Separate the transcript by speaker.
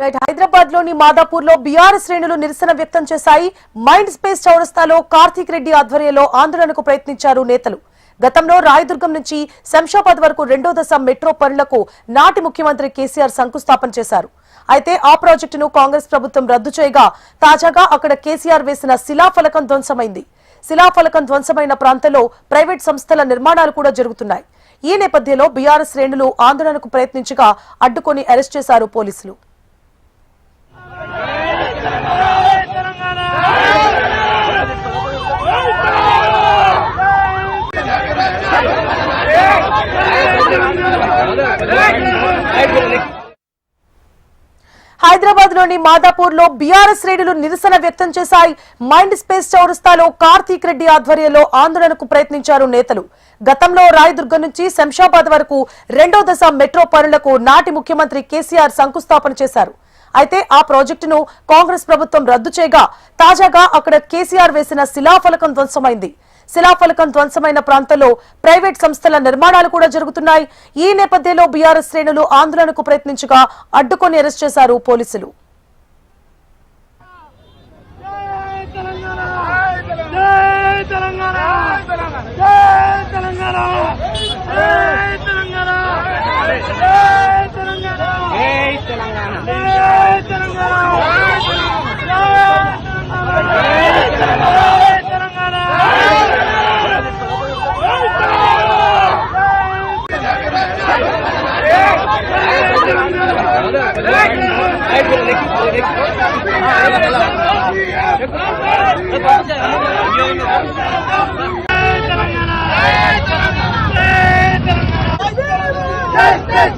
Speaker 1: హైదరాబాద్లోని మాదాపూర్లో బీఆర్ శ్రేణులు నిరసన వ్యక్తం చేశాయి. మైండ్ స్పేస్ చౌరస్తాలో కార్తీక్ రెడ్డి ఆధ్వర్యంలో ఆందోళనకు ప్రయత్నించారు నేతలు. గతంలో రాయదుర్గం నుంచి శంషాబాద్ వరకు రెండో దశ మెట్రో పనులకు నాటి ముఖ్యమంత్రి కేసీఆర్ శంకుస్థాపన చేశారు. అయితే ఆ ప్రాజెక్టును కాంగ్రెస్ ప్రభుత్వం రద్దు చేయగా తాజాగా అక్కడ కేసీఆర్ వేసిన శిలాఫలకం ధ్వంసమైంది. శిలాఫలకం ధ్వంసమైన ప్రాంతంలో ప్రైవేట్ సంస్థల నిర్మాణాలు కూడా జరుగుతున్నాయి. ఈ నేపథ్యంలో బీఆర్ఎస్ శ్రేణులు ఆందోళనకు ప్రయత్నించగా అడ్డుకొని అరెస్ట్ చేశారు పోలీసులు. హైదరాబాద్లోని మాదాపూర్లో బీఆర్ఎస్ శ్రేణులు నిరసన వ్యక్తం చేశాయి. మైండ్ స్పేస్ చౌరస్తాలో కార్తీక్ రెడ్డి ఆధ్వర్యంలో ఆందోళనకు ప్రయత్నించారు నేతలు. గతంలో రాయదుర్గం నుంచి శంషాబాద్ వరకు రెండో దశ మెట్రో పనులకు నాటి ముఖ్యమంత్రి కేసీఆర్ శంకుస్థాపన చేశారు. అయితే ఆ ప్రాజెక్టును కాంగ్రెస్ ప్రభుత్వం రద్దు చేయగా తాజాగా అక్కడ కేసీఆర్ వేసిన శిలాఫలకం ధ్వంసమైంది. శిలాఫలకం ధ్వంసమైన ప్రాంతంలో ప్రైవేట్ సంస్థల నిర్మాణాలు కూడా జరుగుతున్నాయి. ఈ నేపథ్యంలో బీఆర్ఎస్ శ్రేణులు ఆందోళనకు ప్రయత్నించగా అడ్డుకొని అరెస్ట్ చేశారు పోలీసులు.
Speaker 2: తెలంగాణ! తెలంగాణ! తెలంగాణ! తెలంగాణ! Yes, yes.